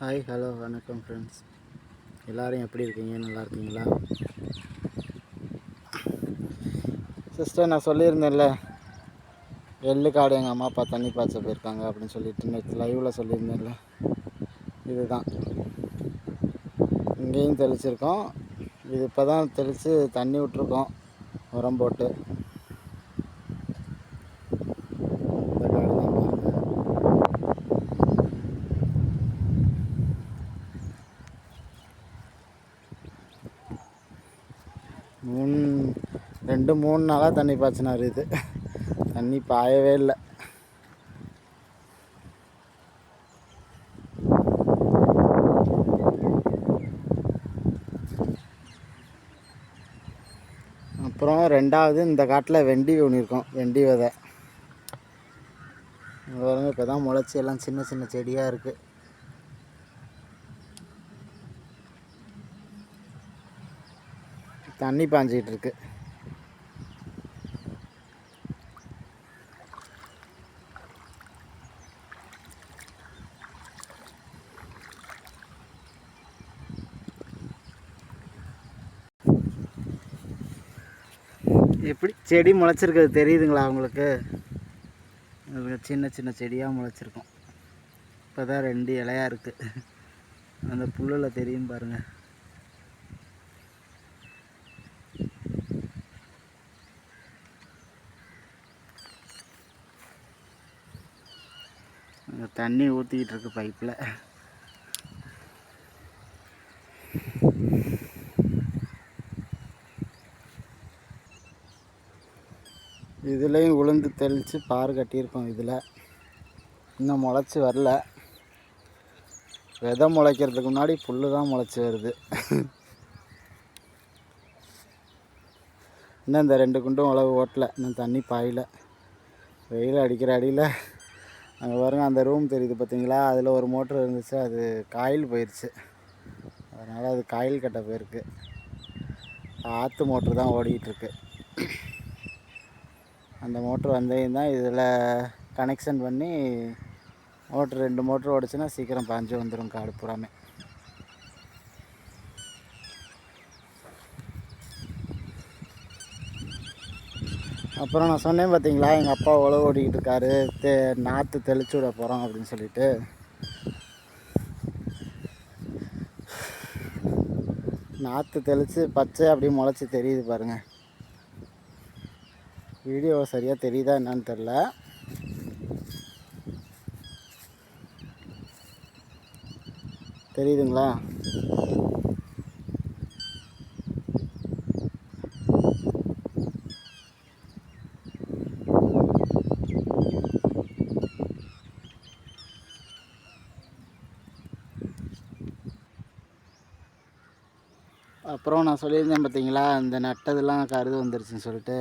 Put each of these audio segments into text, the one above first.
Hi hello வணக்கம் friends எல்லோரும் எப்படி இருக்கீங்க? நல்லா இருக்கீங்களா? சிஸ்டர் நான் சொல்லியிருந்தேன்ல எள்ளுக்காடு எங்கள் அம்மா அப்பா தண்ணி பாய்ச்ச போயிருக்காங்க அப்படின்னு சொல்லிட்டு நேற்று லைவில் சொல்லியிருந்தேன்ல. இதுதான். இங்கேயும் தெளிச்சிருக்கோம். இது இப்போ தான் தெளித்து தண்ணி விட்ருக்கோம் உரம் போட்டு இந்த காடு தான் பாருங்க மூணு ரெண்டு மூணு நாளாக தண்ணி பாய்ச்சினார் இது. தண்ணி பாயவே இல்லை. அப்புறம் ரெண்டாவது இந்த காட்டில் வெண்டி ஊனியிருக்கோம் வெண்டி விதை. இப்போ தான் முளைச்சி எல்லாம் சின்ன சின்ன செடியாக இருக்குது தண்ணி பாஞ்சிக்கிட்டு இருக்கு. எப்படி? செடி முளைச்சிருக்கிறது தெரியுதுங்களா உங்களுக்கு? அது சின்ன சின்ன செடியாக முளைச்சிருக்கும். இப்போ தான் ரெண்டு இலையாக இருக்குது அந்த புல்லில் தெரியும் பாருங்கள் இந்த தண்ணி ஊற்றிக்கிட்டு இருக்கு பைப்பில் இதுலேயும் உளுந்து தெளித்து பார் கட்டியிருக்கோம் இதில். இன்னும் முளைச்சி வரல. விதை முளைக்கிறதுக்கு முன்னாடி புல் தான் முளைச்சி வருது. இன்னும் இந்த ரெண்டு குண்டும் உழவு ஓட்டலை. இன்னும் தண்ணி பாயல. வெயில் அடிக்கிற அடியில் அங்கே பாருங்க அந்த ரூம் தெரியுது பார்த்தீங்களா அதில் ஒரு மோட்ரு இருந்துச்சு அது காயில் போயிடுச்சு அதனால் அது காயில் கட்ட போயிருக்கு. ஆற்று மோட்ரு தான் ஓடிக்கிட்டுருக்கு. அந்த மோட்ரு வந்தையும் தான் இதில் கனெக்ஷன் பண்ணி மோட்ரு ரெண்டு மோட்ரு ஓடிச்சுன்னா சீக்கிரம் பாஞ்சு வந்துடும் காடு பூராமே. அப்புறம் நான் சொன்னேன் பார்த்தீங்களா எங்கள் அப்பா உழவு ஓடிக்கிட்டு இருக்காரு தே நாற்று தெளிச்சு விட போகிறோம் அப்படின்னு சொல்லிட்டு. நாற்று தெளித்து பச்சை அப்படியே முளைச்சி தெரியுது பாருங்கள் வீடியோ சரியாக தெரியுதா என்னன்னு தெரில தெரியுதுங்களா? அப்புறம் நான் சொல்லியிருந்தேன் பார்த்தீங்களா இந்த நட்டதெல்லாம் கருது வந்துருச்சுன்னு சொல்லிட்டு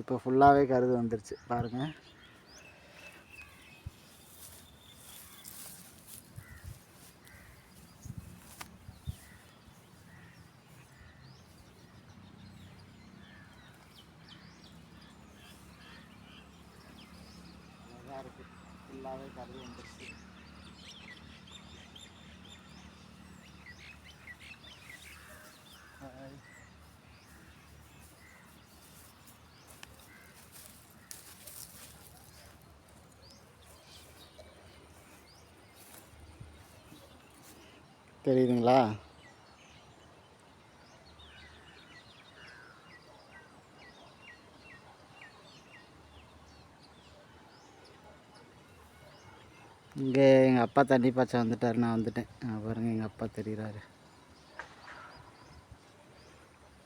இப்போ ஃபுல்லாகவே கருது வந்துருச்சு. பாருங்கள் ஃபுல்லாகவே கருது வந்துருச்சு. தெரியுதுங்களா? இங்கே எங்கள் அப்பா தண்ணி பாய்ச்ச வந்துட்டார். நான் வந்துட்டேன். அங்க பாருங்க எங்கள் அப்பா தெரிகிறாரு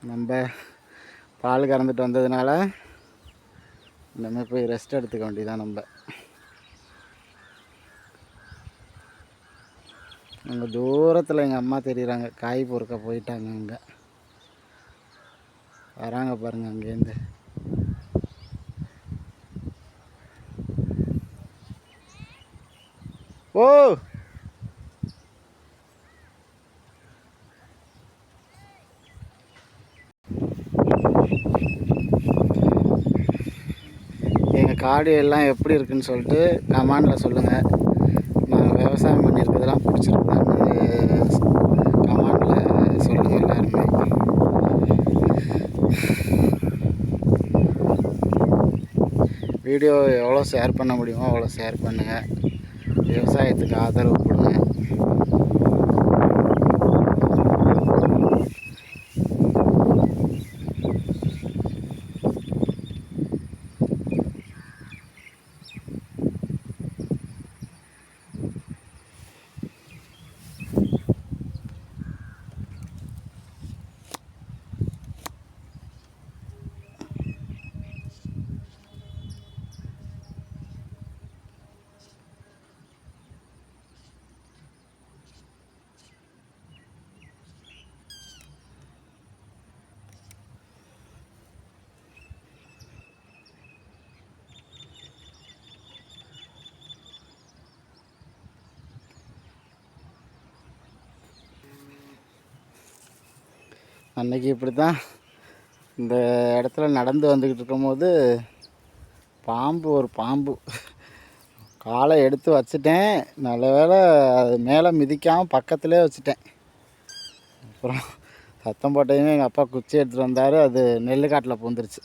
நம்ம பால் கறந்துட்டு வந்ததுனால நம்ம போய் ரெஸ்ட் எடுத்துக்க வேண்டியதான் நம்ம. அங்கே தூரத்தில் எங்கள் அம்மா தெரியுறாங்க. காய் பொறுக்க போயிட்டாங்க அங்கே. வராங்க பாருங்கள் அங்கேருந்து ஓ! எங்கள் காடு எல்லாம் எப்படி இருக்குன்னு சொல்லிட்டு கமாண்டில் சொல்லுங்கள் கமாண்டில் சொல்லுங்கள் எல்லாருமே. வீடியோ எவ்வளோ ஷேர் பண்ண முடியுமோ அவ்வளோ ஷேர் பண்ணுங்கள் விவசாயத்துக்கு ஆதரவு. அன்றைக்கி அன்னைக்கு இப்படி தான் இந்த இடத்துல நடந்து வந்துக்கிட்டு இருக்கும்போது பாம்பு ஒரு பாம்பு. காலை எடுத்து வச்சுட்டேன். நல்ல வேளை அது மேலே மிதிக்காமல் பக்கத்துலேயே வச்சுட்டேன். அப்புறம் சத்தம் போட்டையுமே எங்கள் அப்பா குச்சி எடுத்துகிட்டு வந்தார். அது நெல் காட்டில் பூந்துருச்சு.